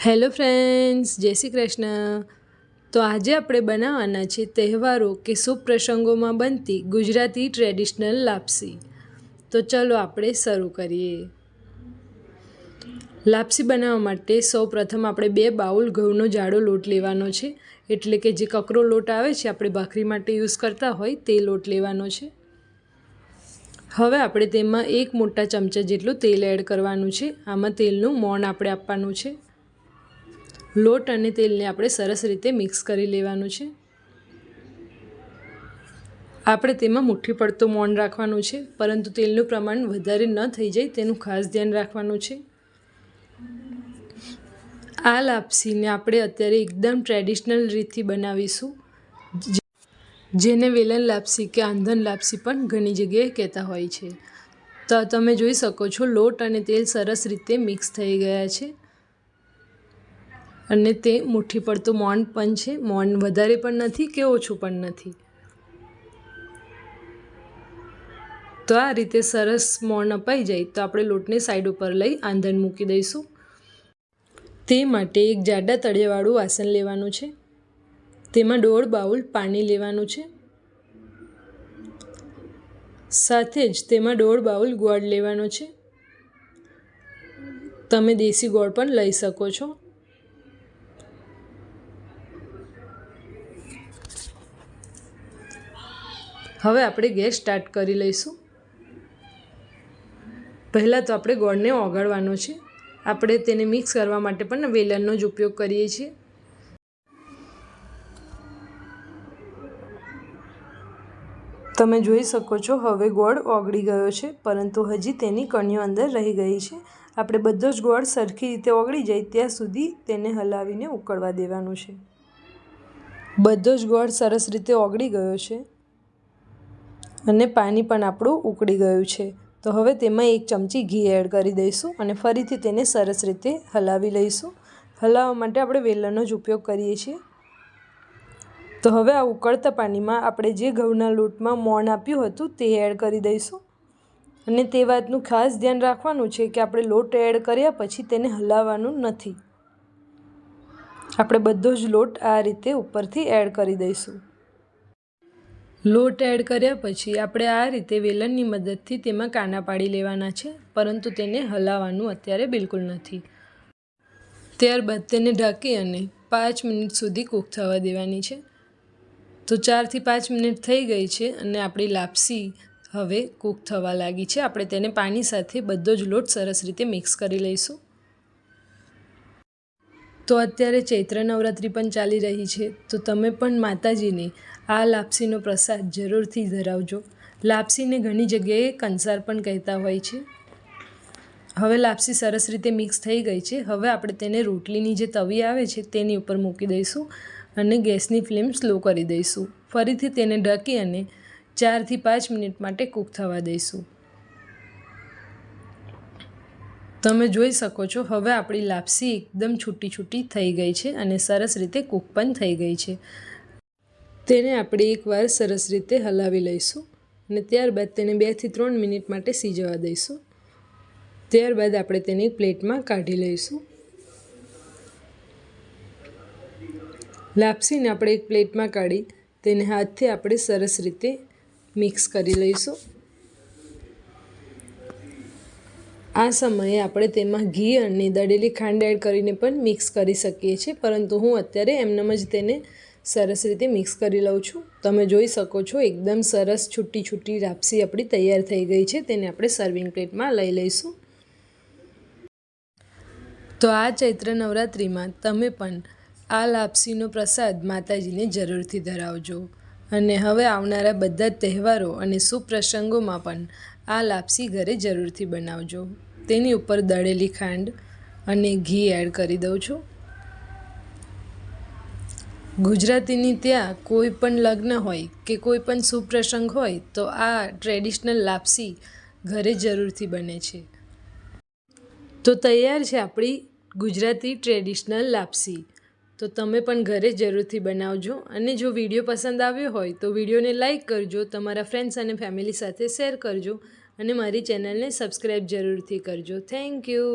Hello friends, જય શ્રી કૃષ્ણ. તો આજે આપણે બનાવવાના છે તહેવારો કે શુભ પ્રસંગોમાં બનતી ગુજરાતી ટ્રેડિશનલ લાપસી. તો ચલો આપણે શરૂ કરીએ. લાપસી બનાવવા માટે સૌ પ્રથમ આપણે બે બાઉલ ઘઉંનો જાડો લોટ લેવાનો છે. એટલે કે જે કકરો લોટ આવે છે, આપણે ભાખરી માટે યુઝ કરતા હોય તે લોટ લેવાનો છે. હવે આપણે તેમાં એક મોટા ચમચા જેટલું તેલ એડ કરવાનું છે. આમાં તેલનું મોણ આપણે આપવાનું છે. લોટ અને તેલને આપણે સરસ રીતે મિક્સ કરી લેવાનું છે. આપણે તેમાં મુઠ્ઠી પડતો મોણ રાખવાનું છે, પરંતુ તેલનું પ્રમાણ વધારે ન થઈ જાય તેનું ખાસ ધ્યાન રાખવાનું છે. આ લાપસીને આપણે અત્યારે એકદમ ટ્રેડિશનલ રીતથી બનાવીશું. જેને વેલણ લાપસી કે આંધન લાપસી પણ ઘણી જગ્યાએ કહેતા હોય છે. તો તમે જોઈ શકો છો, લોટ અને તેલ સરસ રીતે મિક્સ થઈ ગયા છે. અને તે મુઠ્ઠી પડતું મૌન પણ છે. મૌન વધારે પણ નથી કે ઓછું પણ નથી. તો આ રીતે સરસ મોણ અપાઈ જાય. તો આપણે લોટને સાઈડ ઉપર લઈ આંધણ મૂકી દઈશું. તે માટે એક જાડા તળિયાવાળું વાસણ લેવાનું છે. તેમાં દોઢ બાઉલ પાણી લેવાનું છે. સાથે જ તેમાં દોઢ બાઉલ ગોળ લેવાનો છે. તમે દેશી ગોળ પણ લઈ શકો છો. હવે આપણે ગેસ સ્ટાર્ટ કરી લઈશું. પહેલાં તો આપણે ગોળને ઓગાળવાનો છે. આપણે તેને મિક્સ કરવા માટે પણ વેલણનો જ ઉપયોગ કરીએ છીએ. તમે જોઈ શકો છો, હવે ગોળ ઓગળી ગયો છે, પરંતુ હજી તેની કણીઓ અંદર રહી ગઈ છે. આપણે બધો જ ગોળ સરખી રીતે ઓગળી જાય ત્યાં સુધી તેને હલાવીને ઉકળવા દેવાનું છે. બધો જ ગોળ સરસ રીતે ઓગળી ગયો છે. અને પાણી પણ આપણું ઉકળી ગયું છે. તો હવે તેમાં એક ચમચી ઘી એડ કરી દઈશું અને ફરીથી તેને સરસ રીતે હલાવી લઈશું. હલાવવા માટે આપણે વેલણનો જ ઉપયોગ કરીએ છીએ. તો હવે આ ઉકળતા પાણીમાં આપણે જે ઘઉંના લોટમાં મોણ આપ્યું હતું તે એડ કરી દઈશું. અને તે વાતનું ખાસ ધ્યાન રાખવાનું છે કે આપણે લોટ એડ કર્યા પછી તેને હલાવવાનું નથી. આપણે બધો જ લોટ આ રીતે ઉપરથી એડ કરી દઈશું. લોટ એડ કર્યા પછી આપણે આ રીતે વેલણની મદદથી તેમાં કાના પાડી લેવાના છે, પરંતુ તેને હલાવવાનું અત્યારે બિલકુલ નથી. ત્યારબાદ તેને ઢાંકી અને પાંચ મિનિટ સુધી કૂક થવા દેવાની છે. તો ચારથી પાંચ મિનિટ થઈ ગઈ છે અને આપણી લાપસી હવે કૂક થવા લાગી છે. આપણે તેને પાણી સાથે બધો જ લોટ સરસ રીતે મિક્સ કરી લઈશું. તો અત્યારે ચૈત્ર નવરાત્રિ પણ ચાલી રહી છે. તો તમે પણ માતાજીને આ લાપસીનો પ્રસાદ જરૂરથી ધરાવજો. લાપસીને ઘણી જગ્યાએ કંસાર પણ કહેતા હોય છે. હવે લાપસી સરસ રીતે મિક્સ થઈ ગઈ છે. હવે આપણે તેને રોટલીની જે તવી આવે છે તેની ઉપર મૂકી દઈશું અને ગેસની ફ્લેમ સ્લો કરી દઈશું. ફરીથી તેને ઢકી અને ચારથી પાંચ મિનિટ માટે કૂક થવા દઈશું. તમે જોઈ શકો છો, હવે આપણી લાપસી એકદમ છૂટી છૂટી થઈ ગઈ છે અને સરસ રીતે કૂક પણ થઈ ગઈ છે. તેને આપણે એકવાર સરસ રીતે હલાવી લઈશું અને ત્યારબાદ તેને બેથી ત્રણ મિનિટ માટે સીજવા દઈશું. ત્યારબાદ આપણે તેને પ્લેટમાં કાઢી લઈશું. લાપસીને આપણે એક પ્લેટમાં કાઢી તેને હાથથી આપણે સરસ રીતે મિક્સ કરી લઈશું. આ સમયે આપણે તેમાં ઘી અને દળેલી ખાંડ એડ કરીને પણ મિક્સ કરી શકીએ છીએ, પરંતુ હું અત્યારે એમનેમ જ તેને સરસ રીતે મિક્સ કરી લઉં છું. તમે જોઈ શકો છો, એકદમ સરસ છૂટી છૂટી લાપસી આપણી તૈયાર થઈ ગઈ છે. તેને આપણે સર્વિંગ પ્લેટમાં લઈ લઈશું. તો આ ચૈત્ર નવરાત્રિમાં તમે પણ આ લાપસીનો પ્રસાદ માતાજીને જરૂરથી ધરાવજો. અને હવે આવનારા બધા જ તહેવારો અને શુભ પ્રસંગોમાં પણ આ લાપસી ઘરે જરૂરથી બનાવજો. તેની ઉપર દળેલી ખાંડ અને ઘી એડ કરી દઉં છું. ગુજરાતીની ત્યાં કોઈ પણ લગ્ન હોય કે કોઈ પણ શુભ પ્રસંગ હોય તો આ ટ્રેડિશનલ લાપસી ઘરે જરૂરથી બને છે. તો તૈયાર છે આપણી ગુજરાતી ટ્રેડિશનલ લાપસી. તો તમે પણ ઘરે જરૂરથી બનાવજો અને જો વીડિયો પસંદ આવ્યો હોય તો વિડીયોને લાઇક કરજો, તમારા ફ્રેન્ડ્સ અને ફેમિલી સાથે શેર કરજો અને મારી ચેનલને સબસ્ક્રાઈબ જરૂરથી કરજો. Thank you